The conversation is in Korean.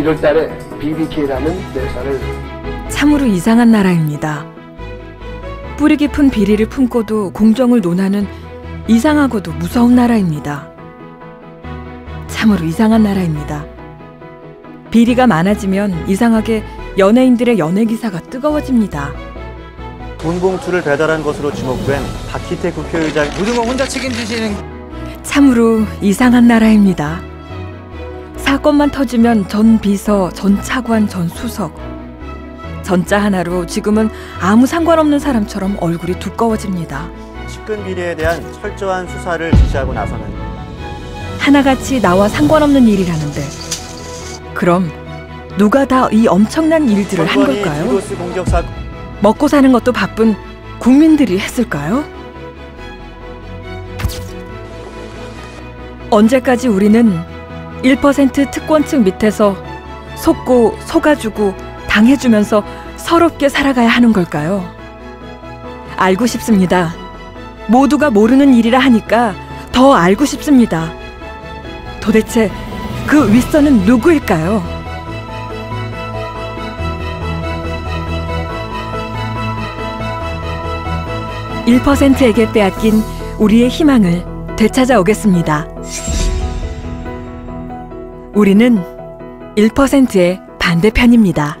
1월 달에 BBK라는 대사를 참으로 이상한 나라입니다. 뿌리 깊은 비리를 품고도 공정을 논하는 이상하고도 무서운 나라입니다. 참으로 이상한 나라입니다. 비리가 많아지면 이상하게 연예인들의 연예 기사가 뜨거워집니다. 돈 봉투를 배달한 것으로 지목된 박희태 국회의장 걸 혼자 책임지시는 참으로 이상한 나라입니다. 사건만 터지면 전 비서, 전 차관, 전 수석. 전자 하나로 지금은 아무 상관없는 사람처럼 얼굴이 두꺼워집니다. 측근 비리에 대한 철저한 수사를 지시하고 나서는 하나같이 나와 상관없는 일이라는데 그럼 누가 다 이 엄청난 일들을 한 걸까요? 디도스 공격 사건 먹고 사는 것도 바쁜 국민들이 했을까요? 언제까지 우리는 1% 특권층 밑에서 속고 속아주고 당해주면서 서럽게 살아가야 하는 걸까요? 알고 싶습니다. 모두가 모르는 일이라 하니까 더 알고 싶습니다. 도대체 그 윗선은 누구일까요? (1%에게) 빼앗긴 우리의 희망을 되찾아오겠습니다. 우리는 1%의 반대편입니다.